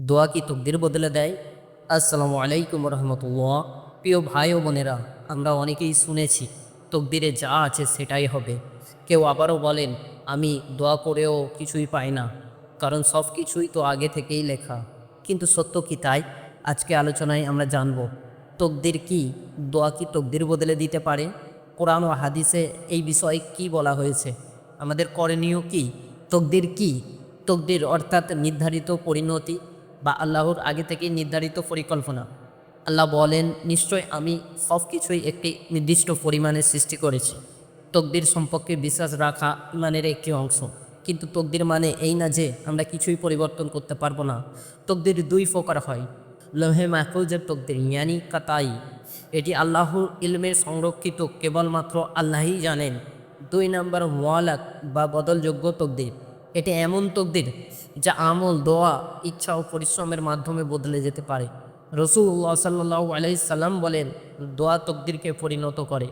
দোয়া কি তকদির বদলে দেয়? আসসালামু আলাইকুম রহমতুল্লাহ। প্রিয় ভাই ও বোনেরা, আমরা অনেকেই শুনেছি, তকদিরে যা আছে সেটাই হবে। কেউ আবারও বলেন, আমি দোয়া করেও কিছুই পাই না। কারণ সব কিছুই তো আগে থেকেই লেখা। কিন্তু সত্য কি তাই? আজকে আলোচনায় আমরা জানব, তকদির কি? দোয়া কি তকদির বদলে দিতে পারে? কোরআন ও হাদিসে এই বিষয়ে কি বলা হয়েছে? আমাদের করণীয় কি? তকদির কি? তকদির অর্থাৎ নির্ধারিত পরিণতি বা আল্লাহর আগে থেকে নির্ধারিত পরিকল্পনা। আল্লাহ বলেন, নিশ্চয় আমি সব কিছুই একটি নির্দিষ্ট পরিমাণে সৃষ্টি করেছি। তকদির সম্পর্কে বিশ্বাস রাখা ইমানের একটি অংশ। কিন্তু তকদির মানে এই না যে আমরা কিছুই পরিবর্তন করতে পারব না। তকদির দুই প্রকার হয়। লোহে মাহফুজের তকদির, ইয়ানি কাতাই। এটি আল্লাহর ইলমের সংরক্ষিত কেবলমাত্র আল্লাহই জানেন। দুই নম্বর মোয়ালাক বা বদলযোগ্য তকদির। এটি এমন তকদির যা আমল, দোয়া, ইচ্ছা ও পরিশ্রমের মাধ্যমে বদলে যেতে পারে। রসুল্লাহ সাল্লাহ আলাইসাল্লাম বলেন, দোয়া তকদিরকে পরিণত করে।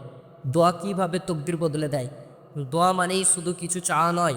দোয়া কীভাবে তকদির বদলে দেয়? দোয়া মানেই শুধু কিছু চাওয়া নয়,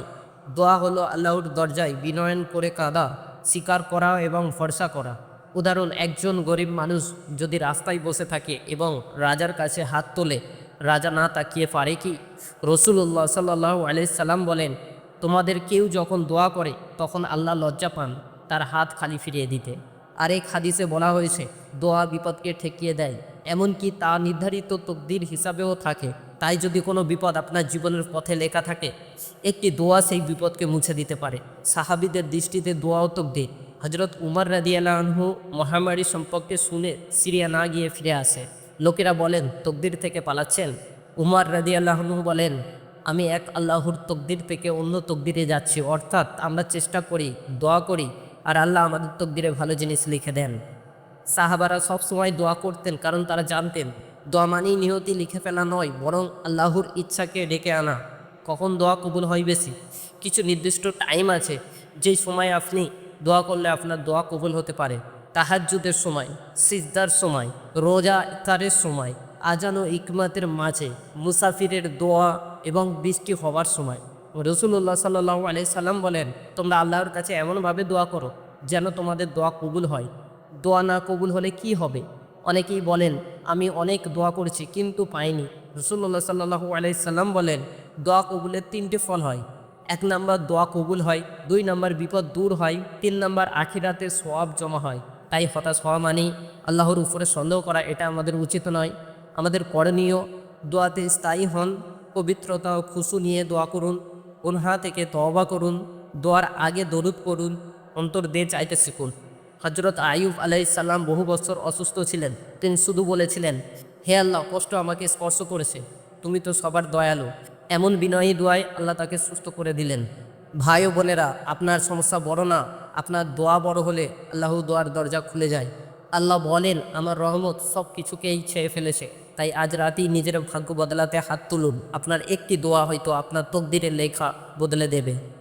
দোয়া হলো আল্লাহর দরজায় বিনয়ন করে কাঁদা, স্বীকার করা এবং ভরসা করা। উদাহরণ, একজন গরিব মানুষ যদি রাস্তায় বসে থাকে এবং রাজার কাছে হাত তোলে, রাজা না তাকিয়ে পারে কি? রসুল্লাহ সাল্লাহ আলাইসাল্লাম বলেন তোমাদের কেউ যখন দোয়া করে, তখন আল্লাহ লজ্জা পান তার হাত খালি ফিরিয়ে দিতে। আর এক হাদিসে বলা হয়েছে, দোয়া বিপদকে ঠেকিয়ে দেয়। এমনকি তা নির্ধারিত তকদির হিসাবেও থাকে। তাই যদি কোনো বিপদ আপনার জীবনের পথে লেখা থাকে, একটি দোয়া সেই বিপদকে মুছে দিতে পারে। সাহাবিদের দৃষ্টিতে দোয়াও তকদির। হজরত উমর রাদিয়ালাহু মহামারী সম্পর্কে শুনে সিরিয়া না গিয়ে ফিরে আসে। লোকেরা বলেন, তকদির থেকে পালাচ্ছেন? উমর রাদিয়াল্লাহনু বলেন আমি এক আল্লাহর তকদির থেকে অন্য তকদিরে যাচ্ছি, অর্থাৎ আমরা চেষ্টা করি, দোয়া করি, আর আল্লাহ আমাদের তকদিরে ভালো জিনিস লিখে দেন। সাহাবারা সবসময় দোয়া করতেন, কারণ তারা জানতেন, দোয়া মানেই নিহতি লিখে ফেলা নয়, বরং আল্লাহর ইচ্ছাকে ডেকে আনা। কখন দোয়া কবুল হয় বেশি? কিছু নির্দিষ্ট টাইম আছে, যেই সময় আপনি দোয়া করলে আপনার দোয়া কবুল হতে পারে। তাহাজ্জুদের সময়, সিজদার সময়, রোজা ইফতারের সময়, আজান ও ইকমাতের মাঝে মুসাফিরের দোয়া এবং বৃষ্টি হওয়ার সময়। রসুল্লাহ সাল্লু আলি সাল্লাম বলেন, তোমরা আল্লাহর কাছে এমনভাবে দোয়া করো যেন তোমাদের দোয়া কবুল হয়। দোয়া না কবুল হলে কি হবে? অনেকেই বলেন, আমি অনেক দোয়া করেছি কিন্তু পাইনি। রসুল্লাহ সাল্লু আলাইসাল্লাম বলেন, দোয়া কবুলের তিনটে ফল হয়। এক নাম্বার দোয়া কবুল হয়, দুই নাম্বার বিপদ দূর হয়, তিন নাম্বার আখিরাতে সওয়াব জমা হয়। তাই হতাশ হওয়া মানেই আল্লাহর উপরে সন্দেহ করা এটা আমাদের উচিত নয়। আমাদের করণীয় দোয়াতে স্থায়ী হন পবিত্রতা ও খুশু নিয়ে দোয়া করুন, উনহা থেকে তওবা করুন, দোয়ার আগে দরুদ করুন অন্তর দিয়ে চাইতে শিখুন। হজরত আয়ুব আলাইসাল্লাম বহু বছর অসুস্থ ছিলেন। তিনি শুধু বলেছিলেন, হে আল্লাহ, কষ্ট আমাকে স্পর্শ করেছে, তুমি তো সবার দয়ালু। এমন বিনয়ী দোয়ায় আল্লাহ তাকে সুস্থ করে দিলেন। ভাই ও বোনেরা, আপনার সমস্যা বড় না, আপনার দোয়া বড় হলে আল্লাহ দোয়ার দরজা খুলে যায়। আল্লাহ বলেন, আমার রহমত সব কিছুকেই ছেয়ে ফেলেছে। তাই আজ রাতেই নিজের ভাগ্য বদলাতে হাত তুলুন। আপনার একটি দোয়া হয়তো আপনার তকদিরের লেখা বদলে দেবে।